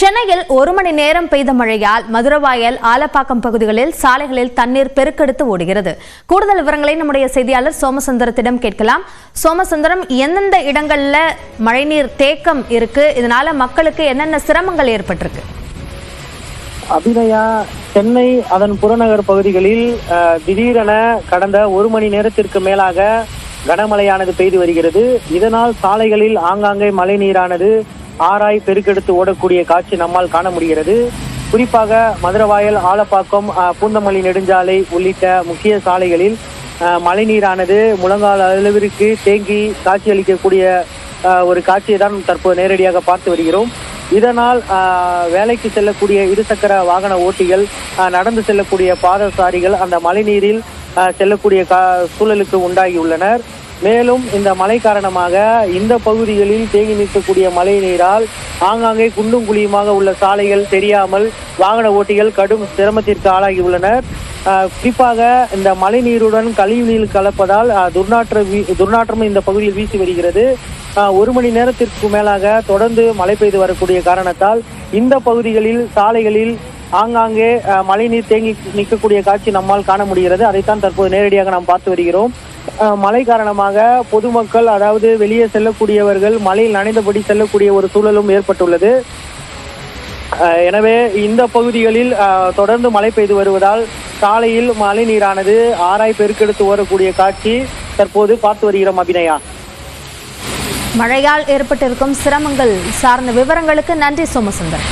சென்னையில் ஒரு மணி நேரம் பெய்த மழையால் மதுரவாயல் ஆலப்பாக்கம் பகுதிகளில் சாலைகளில் தண்ணீர் பெருக்கெடுத்து ஓடுகிறது. கூடுதல் விவரங்களை நம்முடைய செய்தியாளர் சோமசுந்தரத்திடம் கேட்கலாம். சோமசுந்தரம் எந்தெந்த இடங்கள்ல மழைநீர் தேக்கம் இருக்கு? இதனால மக்களுக்கு என்னென்ன சிரமங்கள் ஏற்பட்டிருக்கு? அபிநயா சென்னை அதன் புறநகர் பகுதிகளில் திடீரென கடந்த ஒரு மணி நேரத்திற்கு மேலாக கனமழையானது பெய்து வருகிறது. இதனால் சாலைகளில் ஆங்காங்கே மழை நீரானது ஆராய் பெருக்கெடுத்து ஓடக்கூடிய காட்சி நம்மால் காண முடிகிறது. குறிப்பாக மதுரவாயல் ஆலப்பாக்கம் பூந்தமல்லி நெடுஞ்சாலை உள்ளிட்ட முக்கிய சாலைகளில் மழைநீரானது முழங்கால் அளவிற்கு தேங்கி காட்சியளிக்கக்கூடிய அளிக்கக்கூடிய ஒரு காட்சியை தான் தற்போது நேரடியாக பார்த்து வருகிறோம். இதனால் வேலைக்கு செல்லக்கூடிய இருசக்கர வாகன ஓட்டிகள் நடந்து செல்லக்கூடிய பாதசாரிகள் அந்த மழைநீரில் செல்லக்கூடிய கா சூழலுக்கு உண்டாகியுள்ளனர். மேலும் இந்த மழை காரணமாக இந்த பகுதிகளில் தேங்கி நிற்கக்கூடிய மழை நீரால் ஆங்காங்கே குண்டும் குழியுமாக உள்ள சாலைகள் தெரியாமல் வாகன ஓட்டிகள் கடும் சிரமத்திற்கு ஆளாகியுள்ளனர். குறிப்பாக இந்த மழை நீருடன் கழிவு நீர் கலப்பதால் துர்நாற்ற வீ துர்நாற்றமும் இந்த பகுதியில் வீசி வருகிறது. ஒரு மணி நேரத்திற்கு மேலாக தொடர்ந்து மழை பெய்து வரக்கூடிய காரணத்தால் இந்த பகுதிகளில் சாலைகளில் ஆங்காங்கே மழை மழைநீர் தேங்கி நிற்கக்கூடிய காட்சி நம்மால் காண முடிகிறது. அதைத்தான் தற்போது நேரடியாக நாம் பார்த்து வருகிறோம். மழை காரணமாக பொதுமக்கள் அதாவது வெளியே செல்லக்கூடியவர்கள் மழையில் நனைந்தபடி செல்லக்கூடிய ஒரு சூழலும் ஏற்பட்டுள்ளது. எனவே இந்த பகுதிகளில் தொடர்ந்து மழை பெய்து வருவதால் சாலையில் மழை நீரானது ஆராய் பெருக்கெடுத்து ஓடக்கூடிய காட்சி தற்போது பார்த்து வருகிறோம் அபிநயா. மழையால் ஏற்பட்டிருக்கும் சிரமங்கள் சார்ந்த விவரங்களுக்கு நன்றி சோமசுந்தர்.